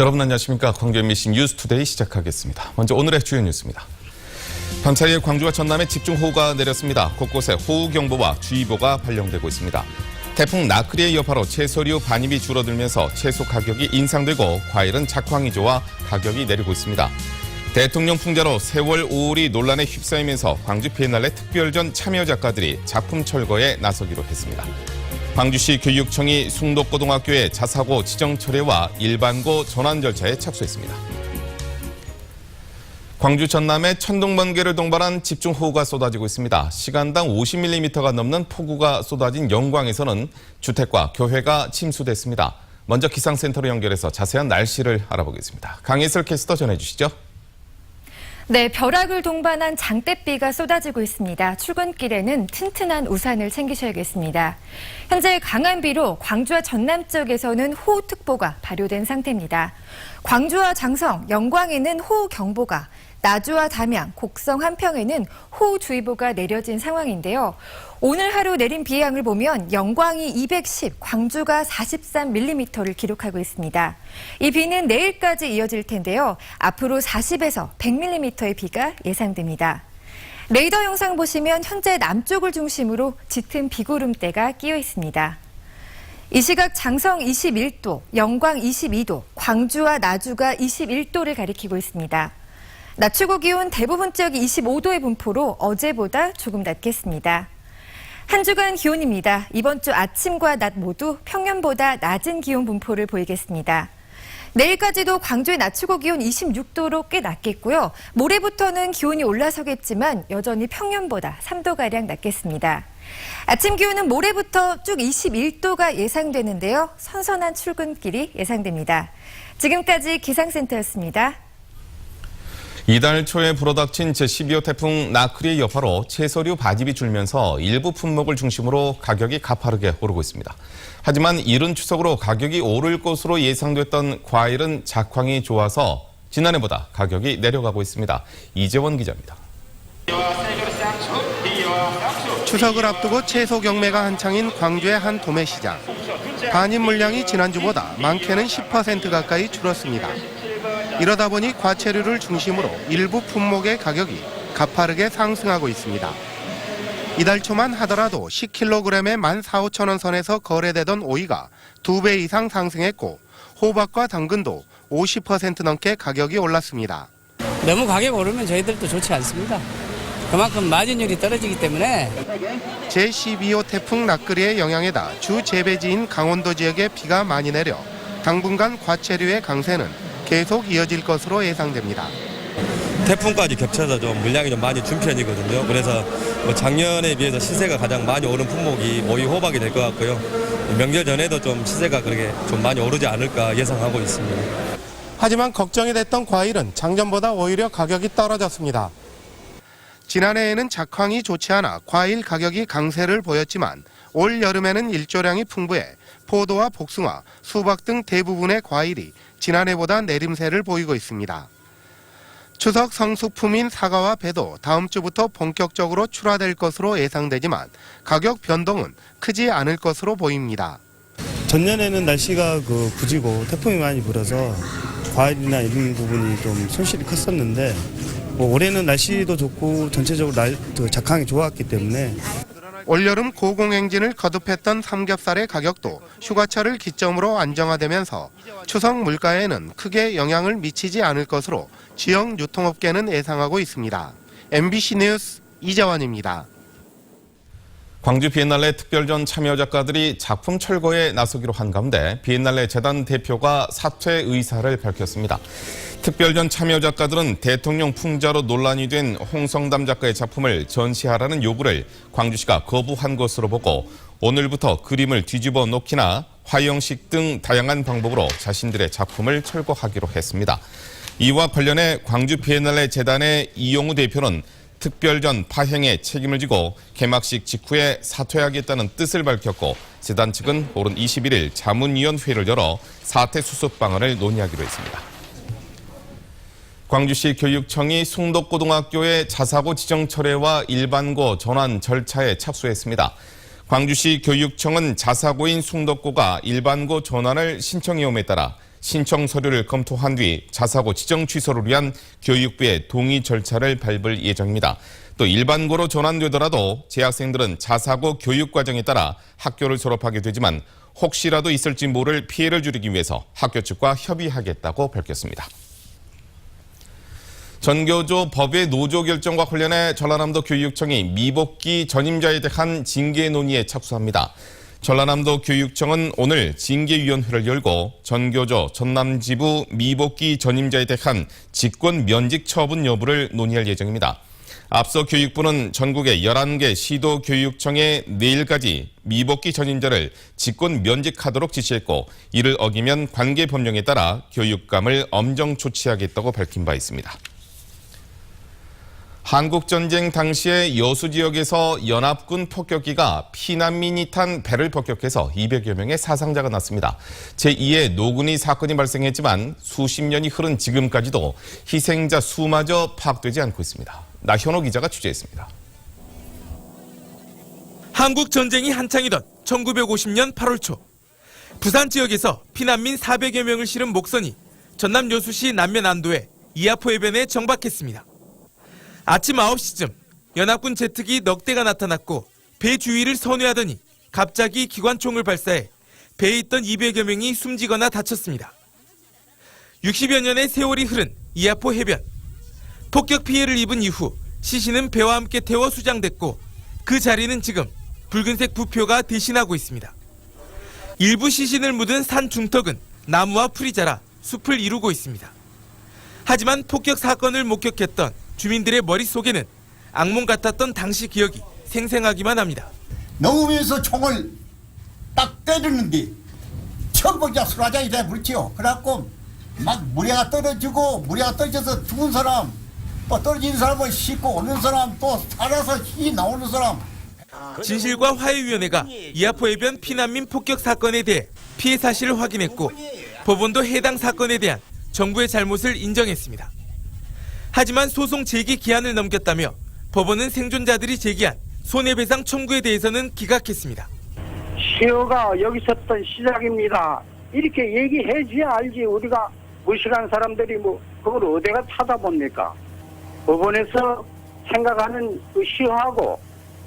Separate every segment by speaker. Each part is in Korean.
Speaker 1: 여러분 안녕하십니까. 광주 MBC 뉴스투데이 시작하겠습니다. 먼저 오늘의 주요 뉴스입니다. 밤사이에 광주와 전남에 집중호우가 내렸습니다. 곳곳에 호우경보와 주의보가 발령되고 있습니다. 태풍 나크리의 여파로 채소류 반입이 줄어들면서 채소 가격이 인상되고 과일은 작황이 좋아 가격이 내리고 있습니다. 대통령 풍자로 세월 5월이 논란에 휩싸이면서 광주 비엔날레 특별전 참여 작가들이 작품 철거에 나서기로 했습니다. 광주시 교육청이 숭덕고등학교의 자사고 지정 철회와 일반고 전환 절차에 착수했습니다. 광주 전남에 천둥 번개를 동반한 집중호우가 쏟아지고 있습니다. 시간당 50mm가 넘는 폭우가 쏟아진 영광에서는 주택과 교회가 침수됐습니다. 먼저 기상센터로 연결해서 자세한 날씨를 알아보겠습니다. 강예슬 캐스터 전해주시죠.
Speaker 2: 네, 벼락을 동반한 장대비가 쏟아지고 있습니다. 출근길에는 튼튼한 우산을 챙기셔야겠습니다. 현재 강한 비로 광주와 전남 쪽에서는 호우특보가 발효된 상태입니다. 광주와 장성, 영광에는 호우경보가, 나주와 담양, 곡성, 한평에는 호우주의보가 내려진 상황인데요. 오늘 하루 내린 비의 양을 보면 영광이 210, 광주가 43mm를 기록하고 있습니다. 이 비는 내일까지 이어질 텐데요. 앞으로 40에서 100mm의 비가 예상됩니다. 레이더 영상 보시면 현재 남쪽을 중심으로 짙은 비구름대가 끼어 있습니다. 이 시각 장성 21도, 영광 22도, 광주와 나주가 21도를 가리키고 있습니다. 낮 최고 기온 대부분 지역이 25도의 분포로 어제보다 조금 낮겠습니다. 한 주간 기온입니다. 이번 주 아침과 낮 모두 평년보다 낮은 기온 분포를 보이겠습니다. 내일까지도 광주의 낮 최고 기온 26도로 꽤 낮겠고요. 모레부터는 기온이 올라서겠지만 여전히 평년보다 3도가량 낮겠습니다. 아침 기온은 모레부터 쭉 21도가 예상되는데요. 선선한 출근길이 예상됩니다. 지금까지 기상센터였습니다.
Speaker 1: 이달 초에 불어닥친 제12호 태풍 나크리의 여파로 채소류 바집이 줄면서 일부 품목을 중심으로 가격이 가파르게 오르고 있습니다. 하지만 이른 추석으로 가격이 오를 것으로 예상됐던 과일은 작황이 좋아서 지난해보다 가격이 내려가고 있습니다. 이재원 기자입니다.
Speaker 3: 추석을 앞두고 채소 경매가 한창인 광주의 한 도매시장. 반입 물량이 지난주보다 많게는 10% 가까이 줄었습니다. 이러다 보니 과채류를 중심으로 일부 품목의 가격이 가파르게 상승하고 있습니다. 이달 초만 하더라도 10kg에 14,500원 선에서 거래되던 오이가 2배 이상 상승했고 호박과 당근도 50% 넘게 가격이 올랐습니다.
Speaker 4: 너무 가격 오르면 저희들도 좋지 않습니다. 그만큼 마진율이 떨어지기 때문에
Speaker 3: 제12호 태풍 나끄리의 영향에다 주 재배지인 강원도 지역에 비가 많이 내려 당분간 과채류의 강세는 계속 이어질 것으로 예상됩니다.
Speaker 5: 태풍까지 겹쳐서 좀 물량이 좀 많이 준 편이거든요. 그래서 뭐 작년에 비해서 시세가 가장 많이 오른 품목이 오이 호박이 될 것 같고요. 명절 전에도 좀 시세가 그렇게 좀 많이 오르지 않을까 예상하고 있습니다.
Speaker 3: 하지만 걱정이 됐던 과일은 작년보다 오히려 가격이 떨어졌습니다. 지난해에는 작황이 좋지 않아 과일 가격이 강세를 보였지만 올 여름에는 일조량이 풍부해 포도와 복숭아, 수박 등 대부분의 과일이 지난해보다 내림세를 보이고 있습니다. 추석 성수품인 사과와 배도 다음 주부터 본격적으로 출하될 것으로 예상되지만 가격 변동은 크지 않을 것으로 보입니다.
Speaker 6: 전년에는 날씨가 그 구지고 태풍이 많이 불어서 과일이나 이런 부분이 좀 손실이 컸었는데 뭐 올해는 날씨도 좋고 전체적으로 날, 그 작황이 좋았기 때문에
Speaker 3: 올여름 고공행진을 거듭했던 삼겹살의 가격도 휴가철을 기점으로 안정화되면서 추석 물가에는 크게 영향을 미치지 않을 것으로 지역 유통업계는 예상하고 있습니다. MBC 뉴스 이재원입니다.
Speaker 1: 광주 비엔날레 특별전 참여 작가들이 작품 철거에 나서기로 한 가운데 비엔날레 재단 대표가 사퇴 의사를 밝혔습니다. 특별전 참여 작가들은 대통령 풍자로 논란이 된 홍성담 작가의 작품을 전시하라는 요구를 광주시가 거부한 것으로 보고 오늘부터 그림을 뒤집어 놓기나 화형식 등 다양한 방법으로 자신들의 작품을 철거하기로 했습니다. 이와 관련해 광주 비엔날레 재단의 이용우 대표는 특별전 파행에 책임을 지고 개막식 직후에 사퇴하겠다는 뜻을 밝혔고 재단 측은 오는 21일 자문위원회를 열어 사퇴 수습 방안을 논의하기로 했습니다. 광주시 교육청이 숭덕고등학교의 자사고 지정 철회와 일반고 전환 절차에 착수했습니다. 광주시 교육청은 자사고인 숭덕고가 일반고 전환을 신청해 옴에 따라 신청 서류를 검토한 뒤 자사고 지정 취소를 위한 교육부의 동의 절차를 밟을 예정입니다. 또 일반고로 전환되더라도 재학생들은 자사고 교육 과정에 따라 학교를 졸업하게 되지만 혹시라도 있을지 모를 피해를 줄이기 위해서 학교 측과 협의하겠다고 밝혔습니다. 전교조 법의 노조 결정과 관련해 전라남도 교육청이 미복귀 전임자에 대한 징계 논의에 착수합니다. 전라남도 교육청은 오늘 징계위원회를 열고 전교조 전남지부 미복귀 전임자에 대한 직권 면직 처분 여부를 논의할 예정입니다. 앞서 교육부는 전국의 11개 시도 교육청에 내일까지 미복귀 전임자를 직권 면직하도록 지시했고 이를 어기면 관계 법령에 따라 교육감을 엄정 조치하겠다고 밝힌 바 있습니다. 한국전쟁 당시에 여수 지역에서 연합군 폭격기가 피난민이 탄 배를 폭격해서 200여 명의 사상자가 났습니다. 제2의 노군이 사건이 발생했지만 수십 년이 흐른 지금까지도 희생자 수마저 파악되지 않고 있습니다. 나현호 기자가 취재했습니다.
Speaker 7: 한국 전쟁이 한창이던 1950년 8월 초 부산 지역에서 피난민 400여 명을 실은 목선이 전남 여수시 남면 안도의 이하포 해변에 정박했습니다. 아침 9시쯤 연합군 제트기 넉 대가 나타났고 배 주위를 선회하더니 갑자기 기관총을 발사해 배에 있던 200여 명이 숨지거나 다쳤습니다. 60여 년의 세월이 흐른 이하포 해변. 폭격 피해를 입은 이후 시신은 배와 함께 태워 수장됐고 그 자리는 지금 붉은색 부표가 대신하고 있습니다. 일부 시신을 묻은 산 중턱은 나무와 풀이 자라 숲을 이루고 있습니다. 하지만 폭격 사건을 목격했던 주민들의 머릿속에는 악몽 같았던 당시 기억이 생생하기만 합니다.
Speaker 8: 넘으면서 총을 딱 때리는데 처음 보자 수라장이 돼버렸지요. 그래갖고 막 무례가 떨어지고 무례가 떨어져서 죽은 사람 또 떨어진 사람을 싣고 오는 사람 또 살아서 희 나오는 사람
Speaker 7: 진실과 화해위원회가 이하포 해변 피난민 폭격 사건에 대해 피해 사실을 확인했고 법원도 해당 사건에 대한 정부의 잘못을 인정했습니다. 하지만 소송 제기 기한을 넘겼다며 법원은 생존자들이 제기한 손해배상 청구에 대해서는 기각했습니다.
Speaker 9: 시효가 여기서부터 시작입니다. 이렇게 얘기해줘야 알지 우리가 무식한 사람들이 뭐 그걸 어디가 찾아봅니까? 법원에서 생각하는 그 시효하고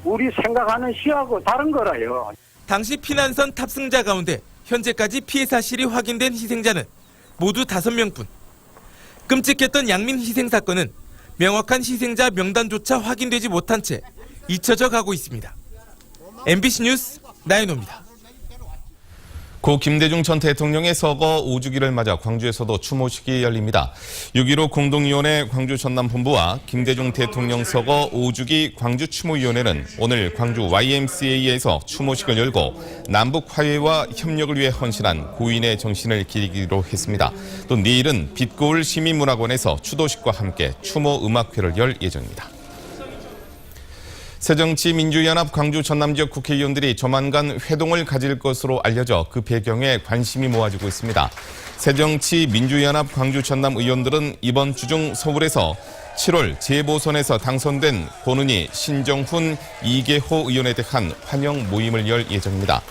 Speaker 9: 우리 생각하는 시효하고 다른 거라요.
Speaker 7: 당시 피난선 탑승자 가운데 현재까지 피해 사실이 확인된 희생자는 모두 5명뿐. 끔찍했던 양민 희생 사건은 명확한 희생자 명단조차 확인되지 못한 채 잊혀져 가고 있습니다. MBC 뉴스 나연호입니다.
Speaker 1: 고 김대중 전 대통령의 서거 5주기를 맞아 광주에서도 추모식이 열립니다. 6.15 공동위원회 광주 전남본부와 김대중 대통령 서거 5주기 광주 추모위원회는 오늘 광주 YMCA에서 추모식을 열고 남북 화해와 협력을 위해 헌신한 고인의 정신을 기리기로 했습니다. 또 내일은 빛고울 시민문화관에서 추도식과 함께 추모 음악회를 열 예정입니다. 새정치민주연합 광주 전남 지역 국회의원들이 조만간 회동을 가질 것으로 알려져 그 배경에 관심이 모아지고 있습니다. 새정치민주연합 광주 전남 의원들은 이번 주 중 서울에서 7월 재보선에서 당선된 권은희, 신정훈, 이계호 의원에 대한 환영 모임을 열 예정입니다.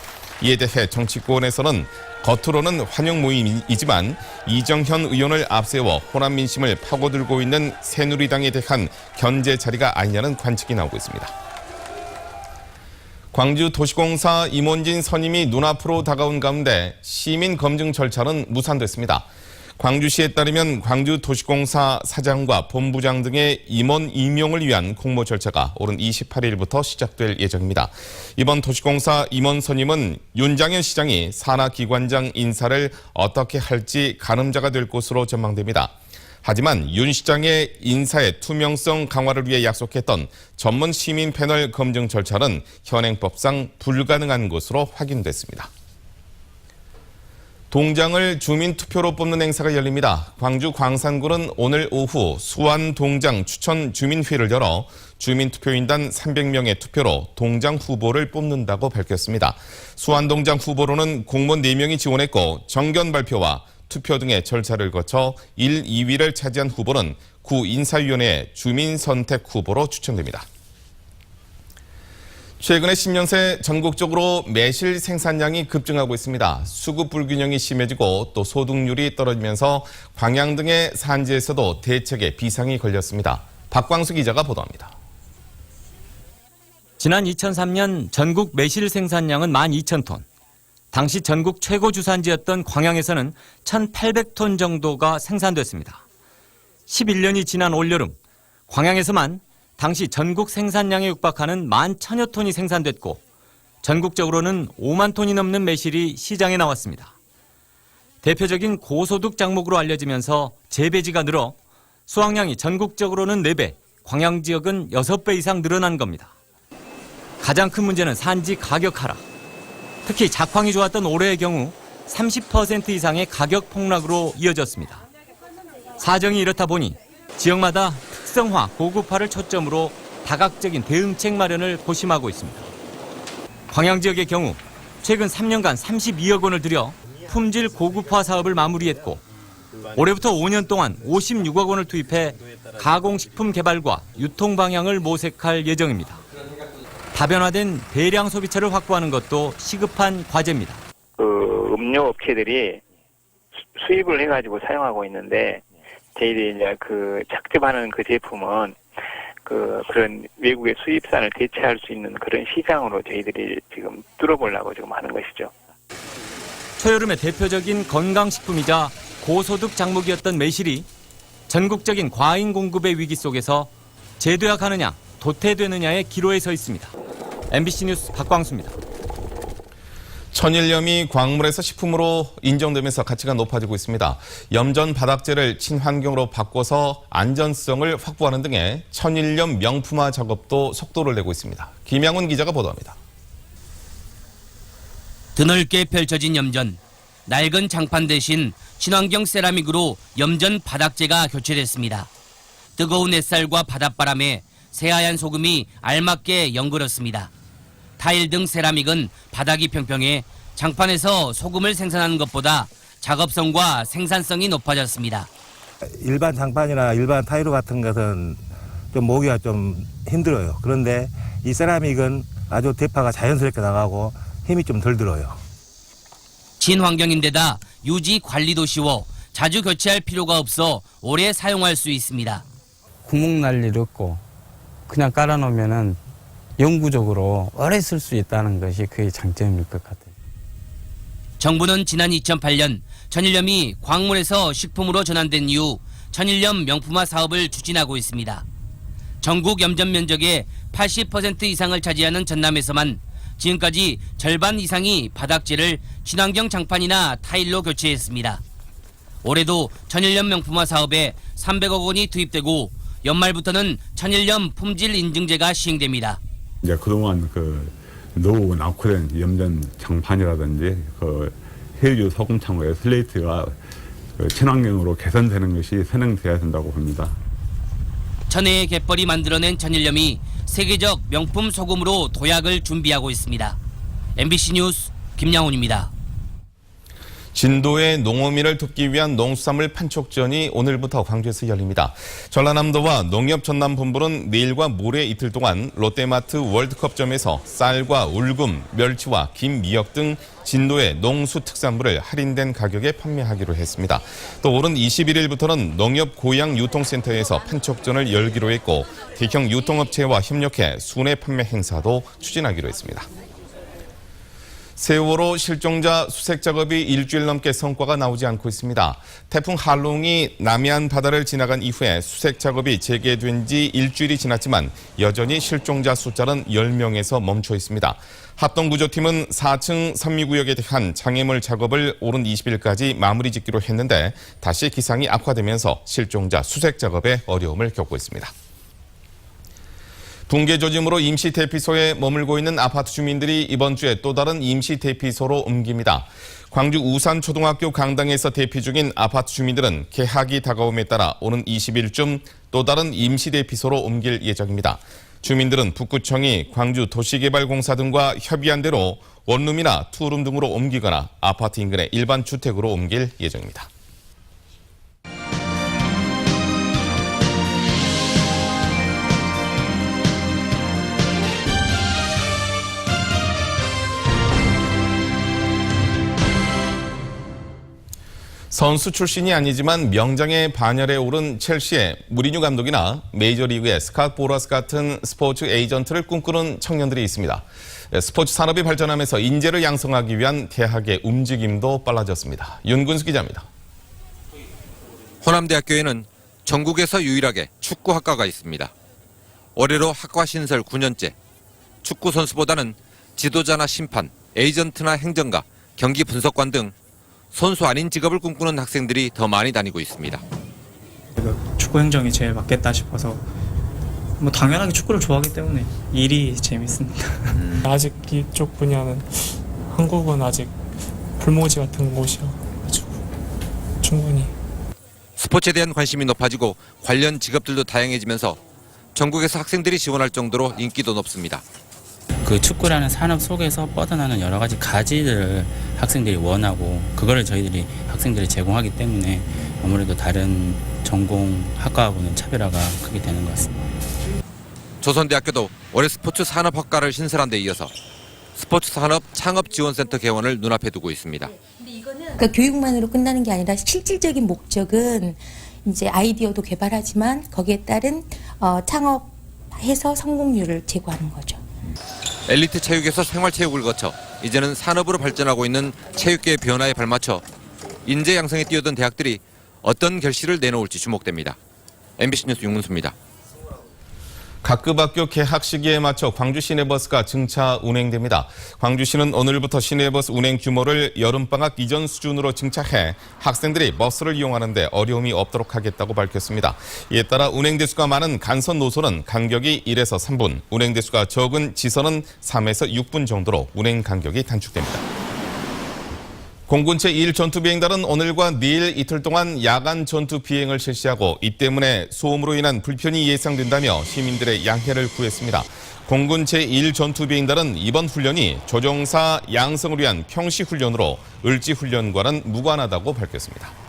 Speaker 1: 이에 대해 정치권에서는 겉으로는 환영 모임이지만 이정현 의원을 앞세워 호남 민심을 파고들고 있는 새누리당에 대한 견제 자리가 아니냐는 관측이 나오고 있습니다. 광주 도시공사 임원진 선임이 눈앞으로 다가온 가운데 시민 검증 절차는 무산됐습니다. 광주시에 따르면 광주 도시공사 사장과 본부장 등의 임원 임용을 위한 공모 절차가 오는 28일부터 시작될 예정입니다. 이번 도시공사 임원 선임은 윤장현 시장이 산하기관장 인사를 어떻게 할지 가늠자가 될 것으로 전망됩니다. 하지만 윤 시장의 인사의 투명성 강화를 위해 약속했던 전문 시민 패널 검증 절차는 현행법상 불가능한 것으로 확인됐습니다. 동장을 주민 투표로 뽑는 행사가 열립니다. 광주 광산구는 오늘 오후 수완 동장 추천 주민회를 열어 주민 투표인단 300명의 투표로 동장 후보를 뽑는다고 밝혔습니다. 수완 동장 후보로는 공무원 4명이 지원했고 정견 발표와 투표 등의 절차를 거쳐 1, 2위를 차지한 후보는 구 인사위원회 주민 선택 후보로 추천됩니다. 최근에 10년 새 전국적으로 매실 생산량이 급증하고 있습니다. 수급 불균형이 심해지고 또 소득률이 떨어지면서 광양 등의 산지에서도 대책에 비상이 걸렸습니다. 박광수 기자가 보도합니다.
Speaker 10: 지난 2003년 전국 매실 생산량은 12,000톤. 당시 전국 최고 주산지였던 광양에서는 1,800톤 정도가 생산됐습니다. 11년이 지난 올여름 광양에서만 당시 전국 생산량에 육박하는 1,000여 톤이 생산됐고 전국적으로는 5만 톤이 넘는 매실이 시장에 나왔습니다. 대표적인 고소득 작목으로 알려지면서 재배지가 늘어 수확량이 전국적으로는 4배, 광양 지역은 6배 이상 늘어난 겁니다. 가장 큰 문제는 산지 가격 하락. 특히 작황이 좋았던 올해의 경우 30% 이상의 가격 폭락으로 이어졌습니다. 사정이 이렇다 보니 지역마다 특성화, 고급화를 초점으로 다각적인 대응책 마련을 고심하고 있습니다. 광양 지역의 경우 최근 3년간 32억 원을 들여 품질 고급화 사업을 마무리했고 올해부터 5년 동안 56억 원을 투입해 가공식품 개발과 유통 방향을 모색할 예정입니다. 다변화된 대량 소비처를 확보하는 것도 시급한 과제입니다.
Speaker 11: 그 음료 업체들이 수- 수입을 해가지고 사용하고 있는데 저희들이 이제 그 착즙하는 그 제품은 그 그런 외국의 수입산을 대체할 수 있는 그런 시장으로 저희들이 지금 뚫어보려고 지금 하는 것이죠.
Speaker 10: 초여름의 대표적인 건강식품이자 고소득 작목이었던 매실이 전국적인 과잉 공급의 위기 속에서 재도약하느냐 도태되느냐의 기로에 서 있습니다. MBC 뉴스 박광수입니다.
Speaker 1: 천일염이 광물에서 식품으로 인정되면서 가치가 높아지고 있습니다. 염전 바닥재를 친환경으로 바꿔서 안전성을 확보하는 등의 천일염 명품화 작업도 속도를 내고 있습니다. 김양훈 기자가 보도합니다.
Speaker 12: 드넓게 펼쳐진 염전. 낡은 장판 대신 친환경 세라믹으로 염전 바닥재가 교체됐습니다. 뜨거운 햇살과 바닷바람에 새하얀 소금이 알맞게 연그렀습니다. 타일 등 세라믹은 바닥이 평평해 장판에서 소금을 생산하는 것보다 작업성과 생산성이 높아졌습니다.
Speaker 6: 일반 장판이나 일반 타이로 같은 것은 좀 모기가 좀 힘들어요. 그런데 이 세라믹은 아주 대파가 자연스럽게 나가고 힘이 좀 덜 들어요.
Speaker 12: 친환경인데다 유지 관리도 쉬워 자주 교체할 필요가 없어 오래 사용할 수 있습니다.
Speaker 4: 구멍 날일 없고 그냥 깔아놓으면은 영구적으로 오래 쓸 수 있다는 것이 그의 장점일 것 같아요.
Speaker 12: 정부는 지난 2008년 천일염이 광물에서 식품으로 전환된 이후 천일염 명품화 사업을 추진하고 있습니다. 전국 염전 면적의 80% 이상을 차지하는 전남에서만 지금까지 절반 이상이 바닥재를 친환경 장판이나 타일로 교체했습니다. 올해도 천일염 명품화 사업에 300억 원이 투입되고 연말부터는 천일염 품질 인증제가 시행됩니다.
Speaker 13: 이제 그동안 그 노후 낙후된 염전 장판이라든지 그 해유 소금 창고의 슬레이트가 그 친환경으로 개선되는 것이 선행돼야 된다고 봅니다.
Speaker 12: 천혜의 갯벌이 만들어낸 천일염이 세계적 명품 소금으로 도약을 준비하고 있습니다. MBC 뉴스 김양훈입니다.
Speaker 1: 진도의 농어민을 돕기 위한 농수산물 판촉전이 오늘부터 광주에서 열립니다. 전라남도와 농협전남본부는 내일과 모레 이틀 동안 롯데마트 월드컵점에서 쌀과 울금, 멸치와 김, 미역 등 진도의 농수 특산물을 할인된 가격에 판매하기로 했습니다. 또 오는 21일부터는 농협 고양 유통센터에서 판촉전을 열기로 했고 대형 유통업체와 협력해 순회 판매 행사도 추진하기로 했습니다. 세월호 실종자 수색 작업이 일주일 넘게 성과가 나오지 않고 있습니다. 태풍 할롱이 남해안 바다를 지나간 이후에 수색 작업이 재개된 지 일주일이 지났지만 여전히 실종자 숫자는 10명에서 멈춰 있습니다. 합동구조팀은 4층 선미구역에 대한 장애물 작업을 오는 20일까지 마무리 짓기로 했는데 다시 기상이 악화되면서 실종자 수색 작업에 어려움을 겪고 있습니다. 붕괴 조짐으로 임시 대피소에 머물고 있는 아파트 주민들이 이번 주에 또 다른 임시 대피소로 옮깁니다. 광주 우산 초등학교 강당에서 대피 중인 아파트 주민들은 개학이 다가옴에 따라 오는 20일쯤 또 다른 임시 대피소로 옮길 예정입니다. 주민들은 북구청이 광주 도시개발공사 등과 협의한 대로 원룸이나 투룸 등으로 옮기거나 아파트 인근의 일반 주택으로 옮길 예정입니다. 선수 출신이 아니지만 명장의 반열에 오른 첼시의 무리뉴 감독이나 메이저리그의 스캇 보라스 같은 스포츠 에이전트를 꿈꾸는 청년들이 있습니다. 스포츠 산업이 발전하면서 인재를 양성하기 위한 대학의 움직임도 빨라졌습니다. 윤군수 기자입니다.
Speaker 14: 호남대학교에는 전국에서 유일하게 축구학과가 있습니다. 올해로 학과 신설 9년째. 축구 선수보다는 지도자나 심판, 에이전트나 행정가, 경기 분석관 등 선수 아닌 직업을 꿈꾸는 학생들이 더 많이 다니고 있습니다.
Speaker 15: 축구 행정이 제일 맞겠다 싶어서 뭐 당연하게 축구를 좋아하기 때문에 일이 재밌습니다.
Speaker 16: 아직 이쪽 분야는 한국은 아직 불모지 같은 곳이어가지고 충분히
Speaker 14: 스포츠에 대한 관심이 높아지고 관련 직업들도 다양해지면서 전국에서 학생들이 지원할 정도로 인기도 높습니다.
Speaker 17: 그 축구라는 산업 속에서 뻗어나는 여러 가지 가지들을 학생들이 원하고 그거를 저희들이 학생들이 제공하기 때문에 아무래도 다른 전공 학과하고는 차별화가 크게 되는 것 같습니다.
Speaker 14: 조선대학교도 올해 스포츠 산업학과를 신설한 데 이어서 스포츠 산업 창업 지원센터 개원을 눈앞에 두고 있습니다.
Speaker 18: 그러니까 교육만으로 끝나는 게 아니라 실질적인 목적은 이제 아이디어도 개발하지만 거기에 따른 어, 창업해서 성공률을 제고하는 거죠.
Speaker 14: 엘리트 체육에서 생활체육을 거쳐 이제는 산업으로 발전하고 있는 체육계의 변화에 발맞춰 인재 양성에 뛰어든 대학들이 어떤 결실을 내놓을지 주목됩니다. MBC 뉴스 윤문수입니다.
Speaker 1: 각급 학교 개학 시기에 맞춰 광주 시내버스가 증차 운행됩니다. 광주시는 오늘부터 시내버스 운행 규모를 여름방학 이전 수준으로 증차해 학생들이 버스를 이용하는데 어려움이 없도록 하겠다고 밝혔습니다. 이에 따라 운행 대수가 많은 간선 노선은 간격이 1에서 3분, 운행 대수가 적은 지선은 3에서 6분 정도로 운행 간격이 단축됩니다. 공군체 1 전투 비행단은 오늘과 내일 이틀 동안 야간 전투 비행을 실시하고 이 때문에 소음으로 인한 불편이 예상된다며 시민들의 양해를 구했습니다. 공군 제1 전투 비행단은 이번 훈련이 조종사 양성을 위한 평시 훈련으로 을지 훈련과는 무관하다고 밝혔습니다.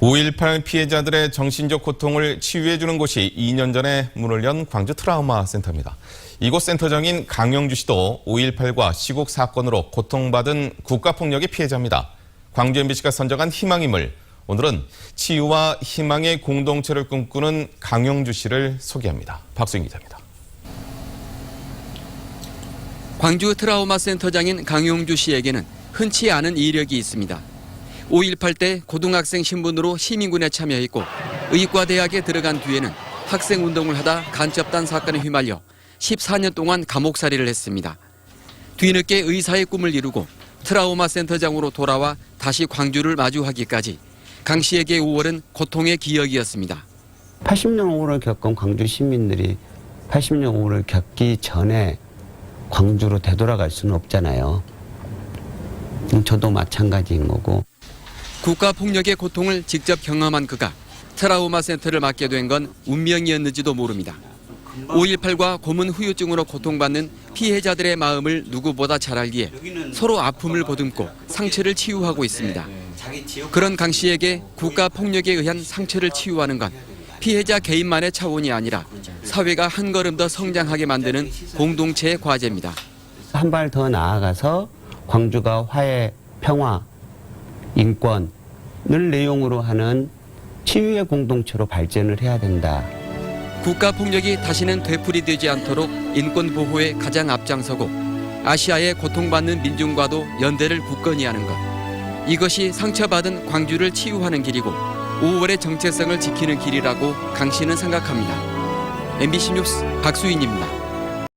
Speaker 1: (5.18) 피해자들의 정신적 고통을 치유해주는 곳이 2년 전에 문을 연 광주 트라우마 센터입니다. 이곳 센터장인 강영주 씨도 5.18과 시국 사건으로 고통받은 국가폭력의 피해자입니다. 광주 MBC가 선정한 희망임을 오늘은 치유와 희망의 공동체를 꿈꾸는 강영주 씨를 소개합니다. 박수인 기자입니다.
Speaker 19: 광주 트라우마 센터장인 강용주 씨에게는 흔치 않은 이력이 있습니다. 5.18 때 고등학생 신분으로 시민군에 참여했고 의과대학에 들어간 뒤에는 학생 운동을 하다 간첩단 사건에 휘말려 14년 동안 감옥살이를 했습니다. 뒤늦게 의사의 꿈을 이루고 트라우마 센터장으로 돌아와 다시 광주를 마주하기까지 강 씨에게 5월은 고통의 기억이었습니다.
Speaker 20: 80년 5월을 겪은 광주 시민들이 80년 5월을 겪기 전에 광주로 되돌아갈 수는 없잖아요. 저도 마찬가지인 거고.
Speaker 19: 국가 폭력의 고통을 직접 경험한 그가 트라우마 센터를 맡게 된 건 운명이었는지도 모릅니다. 5.18과 고문 후유증으로 고통받는 피해자들의 마음을 누구보다 잘 알기에 서로 아픔을 보듬고 상처를 치유하고 있습니다. 그런 강 씨에게 국가 폭력에 의한 상처를 치유하는 건 피해자 개인만의 차원이 아니라 사회가 한 걸음 더 성장하게 만드는 공동체의 과제입니다.
Speaker 20: 한 발 더 나아가서 광주가 화해, 평화, 인권 을 내용으로 하는 치유의 공동체로 발전을 해야 된다.
Speaker 19: 국가 폭력이 다시는 되풀이되지 않도록 인권 보호에 가장 앞장서고 아시아의 고통받는 민중과도 연대를 굳건히 하는 것. 이것이 상처받은 광주를 치유하는 길이고 5월의 정체성을 지키는 길이라고 강 씨는 생각합니다. MBC 뉴스 박수인입니다.